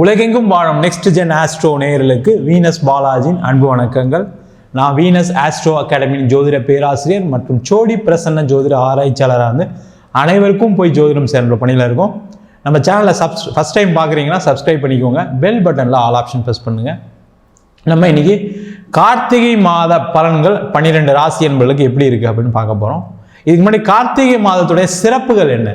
உலகெங்கும் வாழும் next gen astro நேயர்களுக்கு வீனஸ் பாலாஜியின் அன்பு வணக்கங்கள். நான் வீனஸ் ஆஸ்ட்ரோ அகாடமியின் ஜோதிட பேராசிரியர் மற்றும் சோடி பிரசன்ன ஜோதிட ஆராய்ச்சியாளராக வந்து அனைவருக்கும் போய் ஜோதிடம் சேர்ந்த பணியில் இருக்கும். நம்ம சேனலை சப்ஸ் ஃபஸ்ட் டைம் பார்க்குறீங்கன்னா சப்ஸ்கிரைப் பண்ணிக்கோங்க. பெல் பட்டனில் ஆல் ஆப்ஷன் ப்ரெஸ் பண்ணுங்கள் நம்ம இன்னைக்கு கார்த்திகை மாத பலன்கள் பன்னிரெண்டு ராசி என்பர்களுக்கு எப்படி இருக்குது அப்படின்னு பார்க்க போகிறோம் இதுக்கு முன்னாடி கார்த்திகை மாதத்துடைய சிறப்புகள் என்ன?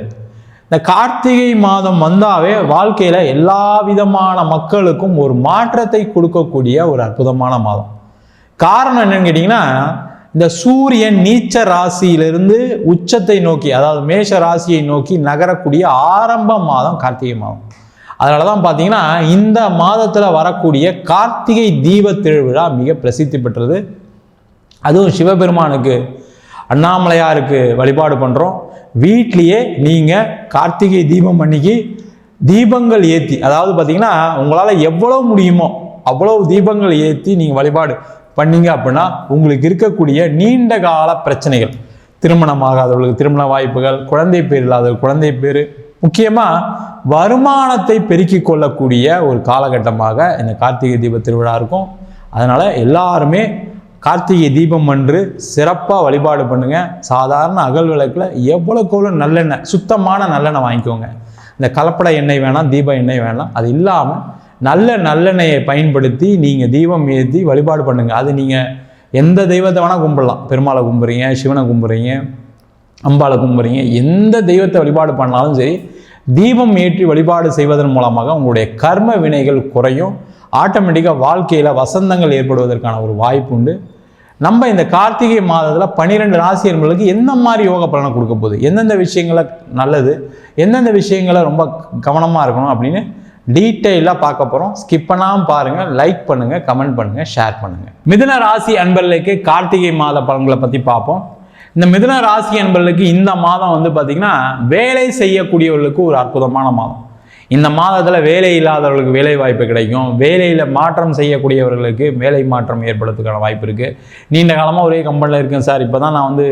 இந்த கார்த்திகை மாதம் வந்தாவே வாழ்க்கையில் எல்லா விதமான மக்களுக்கும் ஒரு மாற்றத்தை கொடுக்கக்கூடிய ஒரு அற்புதமான மாதம். காரணம் என்னன்னு கேட்டிங்கன்னா இந்த சூரியன் நீச்ச ராசியிலிருந்து உச்சத்தை நோக்கி அதாவது மேஷ ராசியை நோக்கி நகரக்கூடிய ஆரம்ப மாதம் கார்த்திகை மாதம். அதனால தான் பார்த்தீங்கன்னா இந்த மாதத்தில் வரக்கூடிய கார்த்திகை தீப திருவிழா மிக பிரசித்தி பெற்றது. அதுவும் சிவபெருமானுக்கு அண்ணாமலையாருக்கு வழிபாடு பண்ணுறோம் வீட்லேயே நீங்கள் கார்த்திகை தீபம் அன்னைக்கு தீபங்கள் ஏற்றி அதாவது பார்த்தீங்கன்னா உங்களால் எவ்வளோ முடியுமோ அவ்வளோ தீபங்கள் ஏற்றி நீங்கள் வழிபாடு பண்ணீங்க அப்படின்னா உங்களுக்கு இருக்கக்கூடிய நீண்ட கால பிரச்சனைகள். திருமணமாகாதவர்களுக்கு திருமண வாய்ப்புகள் குழந்தை பேர் இல்லாத குழந்தை பேர் முக்கியமாக வருமானத்தை பெருக்கிக் கொள்ளக்கூடிய ஒரு காலகட்டமாக இந்த கார்த்திகை தீப திருவிழா இருக்கும். அதனால் எல்லாருமே கார்த்திகை தீபம் அன்று சிறப்பாக வழிபாடு பண்ணுங்கள் சாதாரண அகல் விளக்கில் எவ்வளோக்கு எவ்வளோ நல்லெண்ணெய் சுத்தமான நல்லெண்ணெய் வாங்கிக்கோங்க. இந்த கலப்பட எண்ணெய் வேணாம் தீப எண்ணெய் வேணாம். அது இல்லாமல் நல்ல நல்லெண்ணெயை பயன்படுத்தி நீங்கள் தீபம் ஏற்றி வழிபாடு பண்ணுங்கள் அது நீங்கள் எந்த தெய்வத்தை வேணால் கும்பிடலாம். பெருமாளை கும்புறீங்க சிவனை கும்புறீங்க அம்பாளை கும்புறீங்க எந்த தெய்வத்தை வழிபாடு பண்ணாலும் சரி தீபம் ஏற்றி வழிபாடு செய்வதன் மூலமாக உங்களுடைய கர்ம வினைகள் குறையும். ஆட்டோமேட்டிக்காக வாழ்க்கையில் வசந்தங்கள் ஏற்படுவதற்கான ஒரு வாய்ப்பு உண்டு. நம்ம இந்த கார்த்திகை மாதத்தில் பன்னிரெண்டு ராசி என்பவர்களுக்கு எந்த மாதிரி யோக பலனை கொடுக்க போகுது? எந்தெந்த விஷயங்களை நல்லது? எந்தெந்த விஷயங்களை ரொம்ப கவனமாக இருக்கணும் அப்படின்னு டீட்டெயிலாக பார்க்க போகிறோம் ஸ்கிப் பண்ணாமல் பாருங்கள் லைக் பண்ணுங்கள் கமெண்ட் பண்ணுங்கள் ஷேர் பண்ணுங்கள் மிதுன ராசி அன்பர்களுக்கு கார்த்திகை மாத பலன்களை பற்றி பார்ப்போம். இந்த மிதுன ராசி அன்பர்களுக்கு இந்த மாதம் வந்து பார்த்திங்கன்னா வேலை செய்யக்கூடியவர்களுக்கு ஒரு அற்புதமான மாதம். இந்த மாதத்தில் வேலை இல்லாதவர்களுக்கு வேலை வாய்ப்பு கிடைக்கும். வேலையில் மாற்றம் செய்யக்கூடியவர்களுக்கு வேலை மாற்றம் ஏற்படுறதுக்கான வாய்ப்பு இருக்குது நீண்ட காலமாக ஒரே கம்பெனியில் இருக்கேன் சார். இப்போ தான் நான் வந்து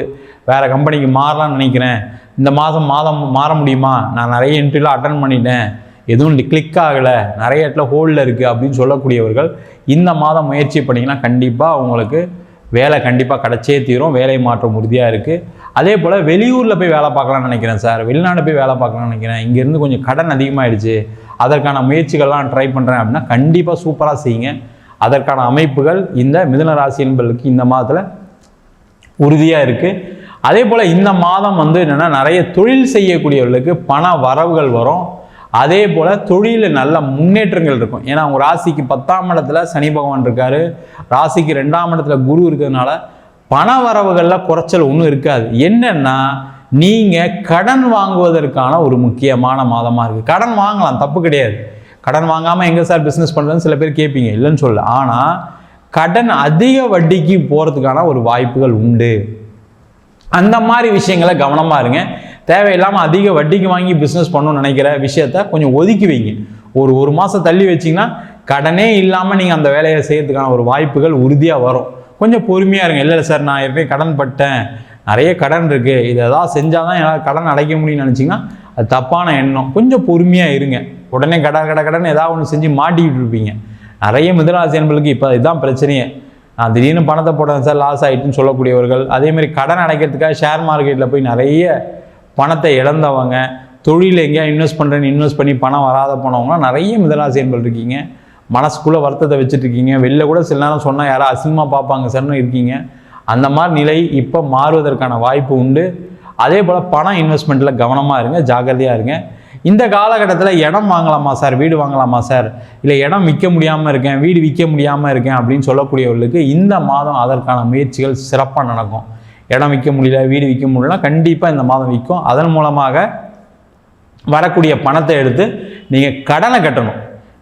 வேறு கம்பெனிக்கு மாறலாம்னு நினைக்கிறேன். இந்த மாதம் மாதம் மாற முடியுமா? நான் நிறைய இன்டர்வியூலாம் அட்டன் பண்ணிட்டேன். எதுவும் கிளிக் ஆகலை. நிறைய இடத்துல ஹோல்டில் இருக்குது அப்படின்னு சொல்லக்கூடியவர்கள் இந்த மாதம் முயற்சி பண்ணிங்கன்னா கண்டிப்பாக உங்களுக்கு வேலை கண்டிப்பாக கிடச்சே தீரும். வேலை மாற்றம் உறுதியாக இருக்குது அதே போல் வெளியூரில் போய் வேலை பார்க்கலாம்னு நினைக்கிறேன் சார். வெளிநாடு போய் வேலை பார்க்கலாம்னு நினைக்கிறேன். இங்கேருந்து கொஞ்சம் கடன் அதிகமாகிடுச்சு அதற்கான முயற்சிகள்லாம் ட்ரை பண்ணுறேன் அப்படின்னா கண்டிப்பாக சூப்பராக செய்யுங்க. அதற்கான அமைப்புகள் இந்த மிதுன ராசி என்பதற்கு இந்த மாதத்தில் உறுதியாக இருக்குது அதே போல் இந்த மாதம் வந்து என்னென்னா நிறைய தொழில் செய்யக்கூடியவர்களுக்கு பண வரவுகள் வரும். அதே போல் தொழிலில் நல்ல முன்னேற்றங்கள் இருக்கும். ஏன்னா அவங்க ராசிக்கு பத்தாம் இடத்துல சனி பகவான் இருக்கார். ராசிக்கு ரெண்டாம் இடத்துல குரு இருக்கிறதுனால பண வரவுகளில் குறைச்சல் ஒன்றும் இருக்காது. என்னென்னா நீங்கள் கடன் வாங்குவதற்கான ஒரு முக்கியமான மாதமாக இருக்குது கடன் வாங்கலாம் தப்பு கிடையாது. கடன் வாங்காமல் எங்கே சார் பிஸ்னஸ் பண்ணுறதுன்னு சில பேர் கேட்பீங்க இல்லைன்னு சொல்ல ஆனால் கடன் அதிக வட்டிக்கு போகிறதுக்கான ஒரு வாய்ப்புகள் உண்டு. அந்த மாதிரி விஷயங்களை கவனமாக இருங்க. தேவையில்லாமல் அதிக வட்டிக்கு வாங்கி பிஸ்னஸ் பண்ணணும்னு நினைக்கிற விஷயத்த கொஞ்சம் ஒதுக்கி வைங்க. ஒரு ஒரு மாதம் தள்ளி வச்சிங்கன்னா கடனே இல்லாமல் நீங்கள் அந்த வேலையை செய்கிறதுக்கான ஒரு வாய்ப்புகள் உறுதியாக வரும். கொஞ்சம் பொறுமையாக இருங்க. இல்லை சார் நான் ஏற்கனவே கடன் பட்டேன். நிறைய கடன் இருக்குது இதை எதாவது செஞ்சால் தான் என்னால் கடன் அடைக்க முடியும்னு நினச்சிங்கன்னா அது தப்பான எண்ணம். கொஞ்சம் பொறுமையாக இருங்க. உடனே கட கட கடன் ஏதாவது ஒன்று செஞ்சு மாட்டிக்கிட்டு இருப்பீங்க. நிறைய மிதராசி என்பர்களுக்கு இப்போ இதுதான் பிரச்சனையே. நான் திடீர்னு பணத்தை போட்டேன் சார் லாஸ் ஆகிட்டுன்னு சொல்லக்கூடியவர்கள். அதேமாதிரி கடன் அடைக்கிறதுக்காக ஷேர் மார்க்கெட்டில் போய் நிறைய பணத்தை இழந்தவங்க தொழில் எங்கேயா இன்வெஸ்ட் பண்ணுறேன்னு இன்வெஸ்ட் பண்ணி பணம் வராத போனவங்களாம் நிறைய மிதராசி என்பது இருக்கீங்க. மனசுக்குள்ளே வருத்தத்தை வச்சுட்டு இருக்கீங்க வெளில கூட சில நேரம் சொன்னால் யாரோ அசிங்கமாக பார்ப்பாங்க சார்னு இருக்கீங்க. அந்த மாதிரி நிலை இப்போ மாறுவதற்கான வாய்ப்பு உண்டு. அதே போல் பணம் இன்வெஸ்ட்மெண்ட்டில் கவனமாக இருங்க ஜாக்கிரதையாக இருங்க. இந்த காலகட்டத்தில் இடம் வாங்கலாமா சார்? வீடு வாங்கலாமா சார்? இல்லை இடம் விற்க முடியாமல் இருக்கேன் வீடு விற்க முடியாமல் இருக்கேன் அப்படின்னு சொல்லக்கூடியவர்களுக்கு இந்த மாதம் அதற்கான முயற்சிகள் சிறப்பாக நடக்கும். இடம் விற்க முடியல வீடு விற்க முடியலனா கண்டிப்பாக இந்த மாதம் விற்கும். அதன் மூலமாக வரக்கூடிய பணத்தை எடுத்து நீங்கள் கடனை கட்டணும்.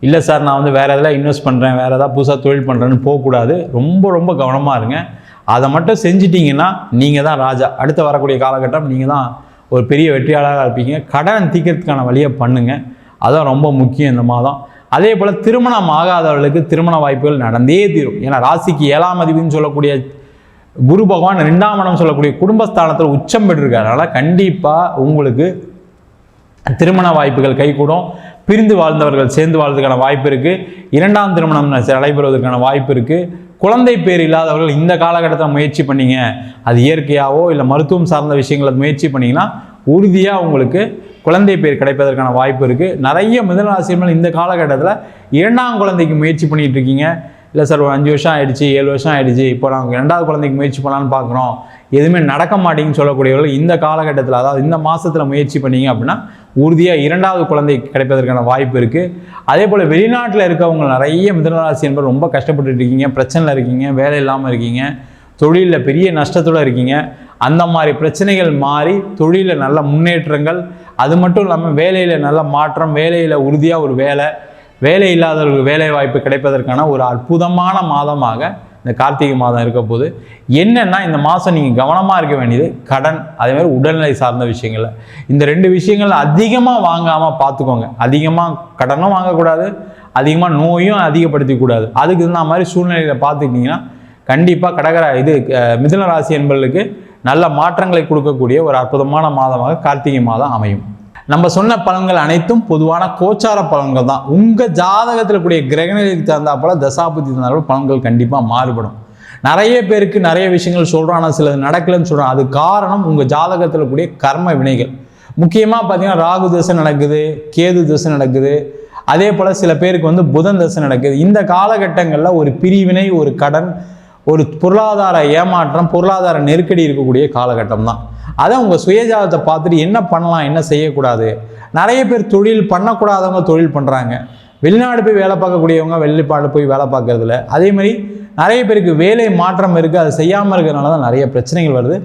இல்லை சார் நான் வந்து வேறு எதாவது இன்வெஸ்ட் பண்ணுறேன் வேறு எதாவது புதுசாக தொழில் பண்ணுறேன்னு போகக்கூடாது. ரொம்ப ரொம்ப கவனமாக இருங்க. அதை மட்டும் செஞ்சிட்டிங்கன்னா நீங்கள் தான் ராஜா. அடுத்து வரக்கூடிய காலகட்டம் நீங்கள் தான் ஒரு பெரிய வெற்றியாளராக இருப்பீங்க. கடன் தீக்கிறதுக்கான வழியை பண்ணுங்கள் அதான் ரொம்ப முக்கியம் இந்த மாதம். அதே போல் திருமணம் ஆகாதவர்களுக்கு திருமண வாய்ப்புகள் நடந்தே தீரும். ஏன்னா ராசிக்கு ஏழாம் அதிபதினு சொல்லக்கூடிய குரு பகவான் ரெண்டாம் இடம் சொல்லக்கூடிய குடும்பஸ்தானத்தில் உச்சம் பெற்றிருக்காரு. அதனால் கண்டிப்பாக உங்களுக்கு திருமண வாய்ப்புகள் கைகூடும். பிரிந்து வாழ்ந்தவர்கள் சேர்ந்து வாழ்றதுக்கான வாய்ப்பு இருக்குது இரண்டாம் திருமணம் நடைபெறுவதற்கான வாய்ப்பு இருக்குது குழந்தை பேர் இல்லாதவர்கள் இந்த காலகட்டத்தில் முயற்சி பண்ணீங்க. அது இயற்கையாவோ இல்லை மருத்துவம் சார்ந்த விஷயங்களை முயற்சி பண்ணிங்கன்னா உறுதியாக உங்களுக்கு குழந்தை பேர் கிடைப்பதற்கான வாய்ப்பு இருக்குது நிறைய மிதனராசிரியர்கள் இந்த காலகட்டத்தில் இரண்டாம் குழந்தைக்கு முயற்சி பண்ணிகிட்டு இருக்கீங்க. இல்லை சார் ஒரு அஞ்சு வருஷம் ஆகிடுச்சு ஏழு வருஷம் ஆயிடுச்சு இப்போ நாங்கள் ரெண்டாவது குழந்தைக்கு முயற்சி பண்ணலான்னு பார்க்குறோம் எதுவுமே நடக்க மாட்டேங்குன்னு சொல்லக்கூடியவர்கள் இந்த காலகட்டத்தில் அதாவது இந்த மாதத்தில் முயற்சி பண்ணிங்க அப்படின்னா உறுதியாக இரண்டாவது குழந்தை கிடைப்பதற்கான வாய்ப்பு இருக்குது அதே போல் வெளிநாட்டில் இருக்கவங்க நிறைய மிதனராசி என்பது ரொம்ப கஷ்டப்பட்டு இருக்கீங்க. பிரச்சனையில் இருக்கீங்க வேலை இல்லாமல் இருக்கீங்க தொழிலில் பெரிய நஷ்டத்தோடு இருக்கீங்க. அந்த மாதிரி பிரச்சனைகள் மாறி தொழிலில் நல்ல முன்னேற்றங்கள் அது மட்டும் இல்லாமல் வேலையில் நல்ல மாற்றம் வேலையில் உறுதியாக ஒரு வேலை வேலை இல்லாதவர்களுக்கு வேலை வாய்ப்பு கிடைப்பதற்கான ஒரு அற்புதமான மாதமாக இந்த கார்த்திகை மாதம் இருக்க போது என்னென்னா இந்த மாதம் நீங்கள் கவனமாக இருக்க வேண்டியது கடன் அதே மாதிரி உடல்நிலை சார்ந்த விஷயங்களில். இந்த ரெண்டு விஷயங்கள் அதிகமாக வாங்காமல் பார்த்துக்கோங்க. அதிகமாக கடனும் வாங்கக்கூடாது அதிகமாக நோயும் அதிகப்படுத்திக்கூடாது. அதுக்கு இந்த மாதிரி சூழ்நிலையில் பார்த்துக்கிட்டிங்கன்னா கண்டிப்பாக கடகர இது மிதுன ராசி என்பவர்களுக்கு நல்ல மாற்றங்களை கொடுக்கக்கூடிய ஒரு அற்புதமான மாதமாக கார்த்திகை மாதம் அமையும். நம்ம சொன்ன பலன்கள் அனைத்தும் பொதுவான கோச்சார பலன்கள் தான். உங்கள் ஜாதகத்தில் கூடிய கிரகநிலைக்கு தகுந்தாப்போல தசாபுத்தி தந்தாலும் பலன்கள் கண்டிப்பாக மாறுபடும். நிறைய பேருக்கு நிறைய விஷயங்கள் சொல்கிறோம் ஆனால் சிலது நடக்கலைன்னு சொல்கிறோம் அது காரணம் உங்கள் ஜாதகத்தில் கூடிய கர்ம வினைகள். முக்கியமாக பார்த்தீங்கன்னா ராகு தசை நடக்குது கேது தசை நடக்குது. அதே போல் சில பேருக்கு வந்து புதன் தசை நடக்குது. இந்த காலகட்டங்களில் ஒரு பிரிவினை ஒரு கடன் ஒரு பொருளாதார ஏமாற்றம் பொருளாதார நெருக்கடி இருக்கக்கூடிய காலகட்டம் தான். அதை உங்கள் சுயஜாதத்தை பார்த்துட்டு என்ன பண்ணலாம் என்ன செய்யக்கூடாது? நிறைய பேர் தொழில் பண்ணக்கூடாதவங்க தொழில் பண்ணுறாங்க வெளிநாடு போய் வேலை பார்க்கக்கூடியவங்க வெளிப்பாடு போய் வேலை பார்க்கறதில்ல. அதே மாதிரி நிறைய பேருக்கு வேலை மாற்றம் இருக்குது அது செய்யாமல் இருக்கிறதுனால தான் நிறைய பிரச்சனைகள் வருது.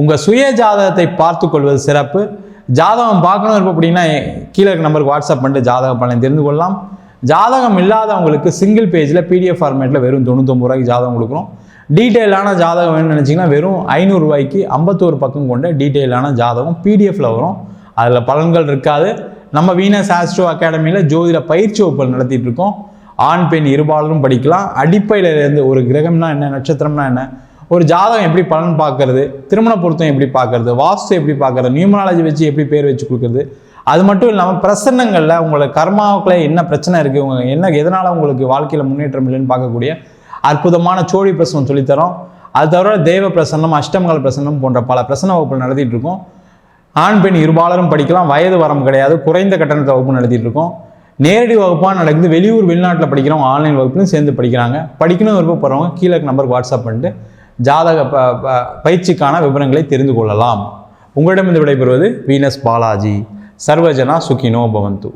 உங்கள் சுய ஜாதகத்தை பார்த்து கொள்வது சிறப்பு. ஜாதகம் பார்க்கணும் இருப்போம் அப்படின்னா கீழே இருக்க நம்பருக்கு வாட்ஸ்அப் பண்ணிட்டு ஜாதக பலனை தெரிந்து கொள்ளலாம். ஜாதகம் இல்லாதவங்களுக்கு சிங்கிள் பேஜில் பிடிஎஃப் ஃபார்மேட்டில் வெறும் தொண்ணூத்தொம்பது ரூபாய்க்கு ஜாதகம் கொடுக்குறோம். டீட்டெயிலான ஜாதகம் வேணும்னு நினச்சிங்கன்னா வெறும் ஐநூறுரூவாய்க்கு ஐம்பத்தோரு பக்கம் கொண்ட டீட்டெயிலான ஜாதகம் பிடிஎஃப்ல வரும். அதில் பலன்கள் இருக்காது. நம்ம வீனஸ் ஆஸ்ட்ரோ அகாடமியில் ஜோதிட பயிற்சி வகுப்புகள் நடத்திட்டு இருக்கோம். ஆண் பெண் இருபாலரும் படிக்கலாம். அடிப்படையிலேருந்து ஒரு கிரகம்னா என்ன நட்சத்திரம்னா என்ன ஒரு ஜாதகம் எப்படி பலன் பார்க்கறது திருமண பொருத்தம் எப்படி பார்க்கறது வாஸ்து எப்படி பார்க்கறது நியூமராலஜி வச்சு எப்படி பேர் வச்சு கொடுக்குறது அது மட்டும் இல்லாமல் பிரசன்னங்களில் உங்களை கர்மாவுக்குள்ள என்ன பிரச்சனை இருக்குது உங்கள் என்ன எதனால் உங்களுக்கு வாழ்க்கையில் முன்னேற்றம் இல்லைன்னு பார்க்கக்கூடிய அற்புதமான சோழி பிரசனம் சொல்லித்தரோம். அது தவிர தேவ பிரசன்னம் அஷ்டமங்கல பிரசன்னம் போன்ற பல பிரசன்ன வகுப்புகள் நடத்திட்டு இருக்கோம் ஆண் பெண் இருபாலரும் படிக்கலாம் வயது வரம்பு கிடையாது குறைந்த கட்டணத்தை வகுப்பு நடத்திட்டு இருக்கோம் நேரடி வகுப்பாக நடக்குது வெளியூர் வெளிநாட்டில் படிக்கிறவங்க ஆன்லைன் வகுப்புலையும் சேர்ந்து படிக்கிறாங்க. படிக்கணும் விருப்பப்படுறவங்க கீழே நம்பருக்கு வாட்ஸ்அப் பண்ணிட்டு ஜாதக ப ப- பயிற்சிக்கான விவரங்களை தெரிந்து கொள்ளலாம். உங்களிடமிருந்து விடைபெறுவது வீனஸ் பாலாஜி. சர்வஜனா சுகினோ பவந்து.